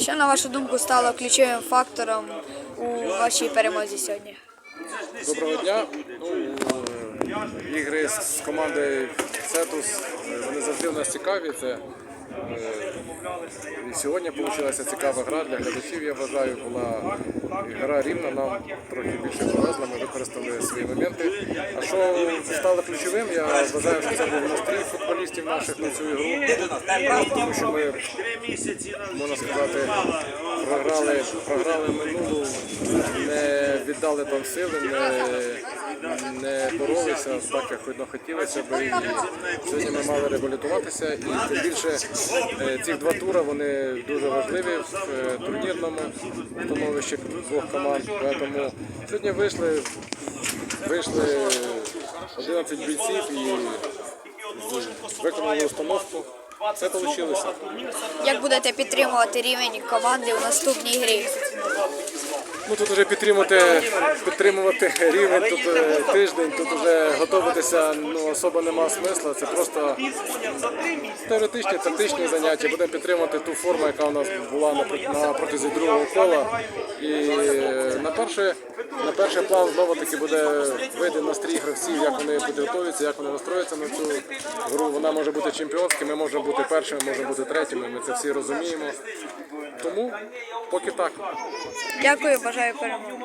Що на вашу думку стало ключовим фактором у вашій перемозі сьогодні? Доброго дня. Ну, е, ігри з командою Цетус вони завжди у нас цікаві. Це е, і сьогодні вийшла цікава гра для глядачів. Я вважаю, була гра рівна. Нам трохи більше повезло, ми використали свої моменти. Що стало ключовим? Я вважаю, що це був настрій футболістів наших на цю ігру. Тому що ми можна сказати, програли, програли минулу, не віддали там сили, не, не боролися так, як видно хотілося б. Сьогодні ми мали реабілітуватися. І тим більше е, ці два тури вони дуже важливі в е, турнірному становищі двох команд. Тому сьогодні вийшли, вийшли 11 бійців і виконали установку. Все вийшло. Як будете підтримувати рівень команди у наступній грі? Ну тут вже підтримувати, підтримувати рівень тут е, тиждень, тут вже готуватися ну, особо нема смисла. Це просто теоретичні, тактичні заняття. Будемо підтримувати ту форму, яка у нас була на, на протязі другого кола. І е, на перше, на перший план знову таки буде вийде настрій гравців, як вони підготуються, як вони настроюються на цю гру. Вона може бути чемпіонською, ми можемо бути першими, можемо бути третіми. Ми це всі розуміємо. Тому поки так. Дякую, সহায় পারব